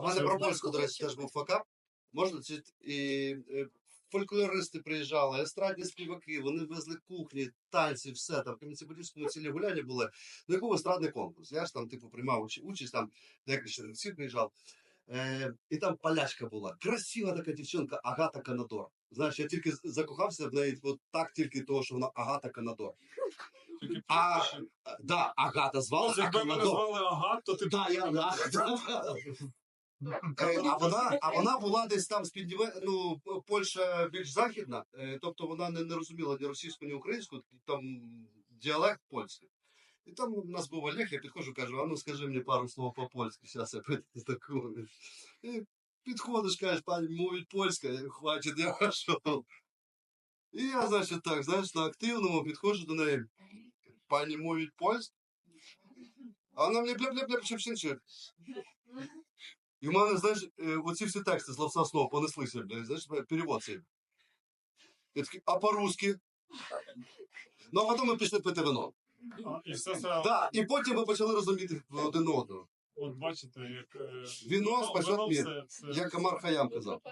А в мене про польську, до речі, теж був факап. Можна чи і е, фольклористи приїжджали, естрадні співаки, вони везли кухні, танці, все там. В Кам'янці-Подільському цілі гуляння були. Ну, був естрадний конкурс. Я ж там, типу, приймав участь, там декілька всіх приїжджав. Е, і там полячка була. Красива така дівчинка Агата Канадор. Знаєш, я тільки закохався в неї от так тільки того, що вона Агата Канадор. А. Е, Да, Агата звалась, Якби мене звали Агат, то ти Да, я, да, да. Е, А вона, а вона була десь там з ну, Польща більш західна, е, тобто вона не, не розуміла ні російську, ні українську, там діалект польський. І там у нас був Олег, я підходжу, кажу, а ну скажи мені пару слов по-польськи, зараз я прийду таку. І підходиш, кажеш, пані, мовить польська, хватить, я пішов. І я, значить, так, знаєш, на активному підходжу до неї, пані мовить польська, а вона мені бля-бля-бля почав шинчити. І в мене, знаєш, е, оці всі тексти з ловца слов понеслися, блядь, знаєш, перевод цей. Я такий, а по-русски? Ну, а потім ми пішли пити вино. А, і все це, Да, і потім ми почали розуміти один одного. от бачите, як е, вино спасет мир, це- Як Амар Хаям казав.